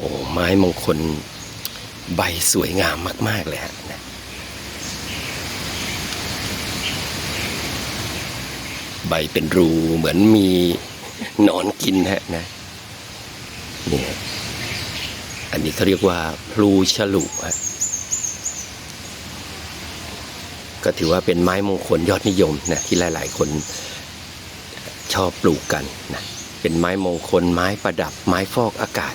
โอ้ไม้มงคลใบสวยงามมาก ๆ เลยฮะนะใบเป็นรูเหมือนมีหนอนกินฮะนะเนี่ยอันนี้เขาเรียกว่า พลูฉลุฮะก็ถือว่าเป็นไม้มงคลยอดนิยมนะที่หลาย ๆ คนชอบปลูกกันนะเป็นไม้มงคลไม้ประดับไม้ฟอกอากาศ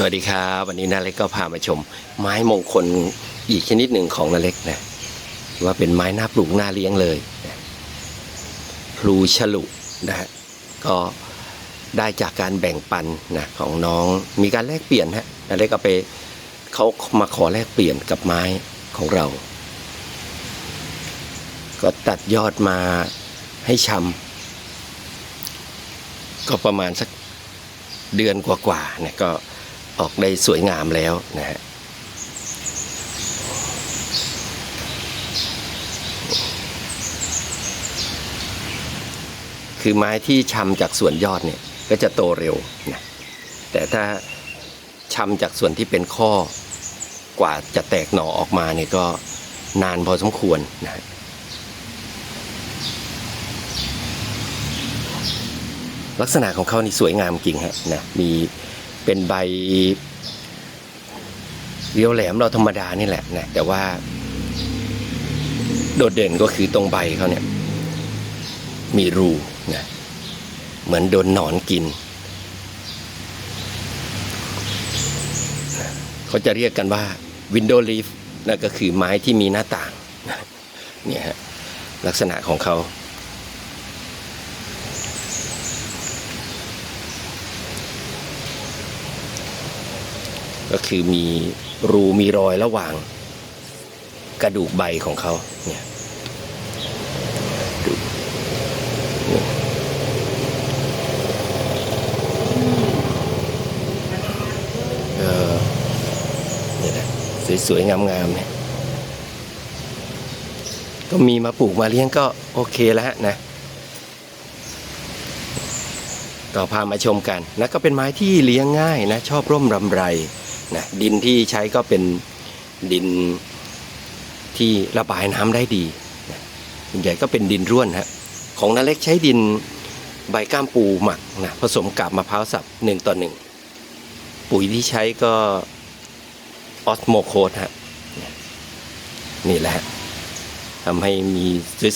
สวัสดีครับวันนี้นาเล็กก็พามาชม ไม้มงคลอีกชนิดหนึ่งของนาเล็กนะว่าเป็นไม้น่าปลูกน่าเลี้ยงเลยพลูฉลุนะฮะก็ได้จากการแบ่งปันนะของน้องมีการแลกเปลี่ยนฮะนาเล็กก็ไปเขามาขอแลกเปลี่ยนกับไม้ของเรา ก็ตัดยอดมาให้ชำก็ประมาณสักเดือนกว่าๆเนี่ยก็ ออกได้สวยงามแล้วนะฮะคือไม้ที่ชำจากส่วนยอดเนี่ยก็จะโตเร็วนะแต่ถ้าชำจากส่วนที่เป็นข้อกว่าจะแตกหน่อออกมาเนี่ยก็นานพอสมควรนะฮะลักษณะของเขานี่สวยงามจริงฮะนะมี เป็นใบเรียวแหลมเราธรรมดานี่แหละนะแต่ว่า โดดเด่นก็คือตรงใบเขาเนี่ย มีรูนะเหมือนโดนหนอนกินเขาจะเรียกกันว่า window leaf นั่นก็คือไม้ที่มีหน้าต่างนะเนี่ยฮะลักษณะของเขา ก็คือมีรูมีรอยระหว่างกระดูกใบของเขาเนี่ยดูเออเนี่ยนะสวยๆงามๆเนี่ยก็มีมาปลูกมาเลี้ยงก็โอเคแล้วฮะนะก็พามาชมกันนะก็เป็นไม้ที่เลี้ยงง่ายนะ ชอบร่มรำไร นะดินที่ใช้ก็เป็นดินที่ระบายน้ำได้ดีนะส่วนใหญ่ก็เป็นดินร่วนฮะของนาเล็กใช้ดินใบก้ามปูหมักนะผสมกับมะพร้าวสับหนึ่งต่อหนึ่งปุ๋ยที่ใช้ก็ออสโมโคดฮะนี่แหละฮะทำให้มี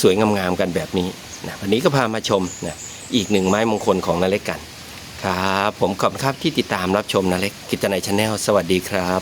สวยๆงามๆกันแบบนี้นะวันนี้ก็พามาชมนะอีกหนึ่งไม้มงคลของนาเล็กกัน ครับ ผมขอบคุณครับที่ติดตามรับชมนะเล็กกิจในชาแนลสวัสดีครับ